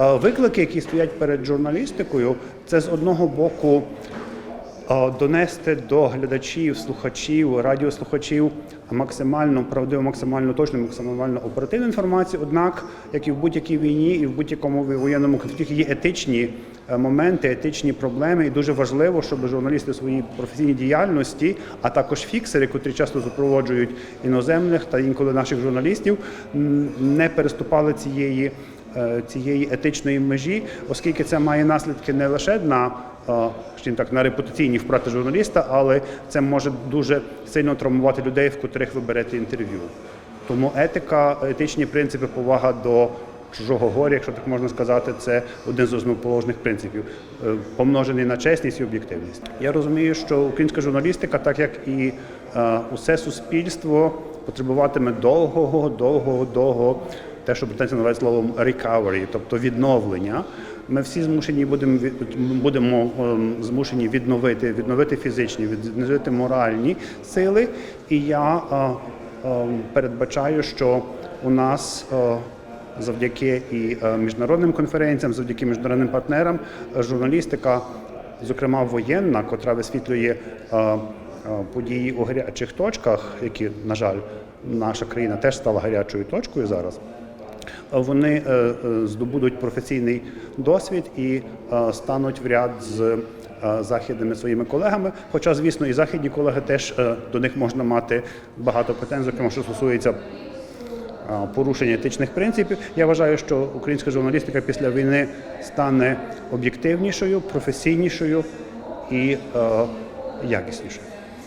Виклики, які стоять перед журналістикою, це з одного боку донести до глядачів, слухачів, радіослухачів максимально правдиву, максимально точну, максимально оперативну інформацію. Однак, як і в будь-якій війні, і в будь-якому воєнному конфлікті є етичні моменти, етичні проблеми, і дуже важливо, щоб журналісти у своїй професійній діяльності, а також фіксери, котрі часто супроводжують іноземних та інколи наших журналістів, не переступали цієї е, цієї етичної межі, оскільки це має наслідки не лише на е, так, на репутаційні втрати журналіста, але це може дуже сильно травмувати людей, в котрих ви берете інтерв'ю. Тому етика, етичні принципи, повага до чужого горя, якщо так можна сказати, це один з основоположних принципів, е, помножений на чесність і об'єктивність. Я розумію, що українська журналістика, так як і е, усе суспільство, потребуватиме довгого, довгого, довгого, те, що британці називають словом recovery, тобто відновлення. Ми всі змушені будемо будемо ем, змушені відновити, відновити фізичні, відновити моральні сили. І я е, е, передбачаю, що у нас е, завдяки і е, міжнародним конференціям, завдяки міжнародним партнерам, е, журналістика, зокрема воєнна, котра висвітлює е, події у гарячих точках, які, на жаль, наша країна теж стала гарячою точкою зараз. Вони здобудуть професійний досвід і стануть в ряд з західними своїми колегами. Хоча, звісно, і західні колеги теж до них можна мати багато питань, зокрема, що стосується порушення етичних принципів. Я вважаю, що українська журналістика після війни стане об'єктивнішою, професійнішою і е, якіснішою.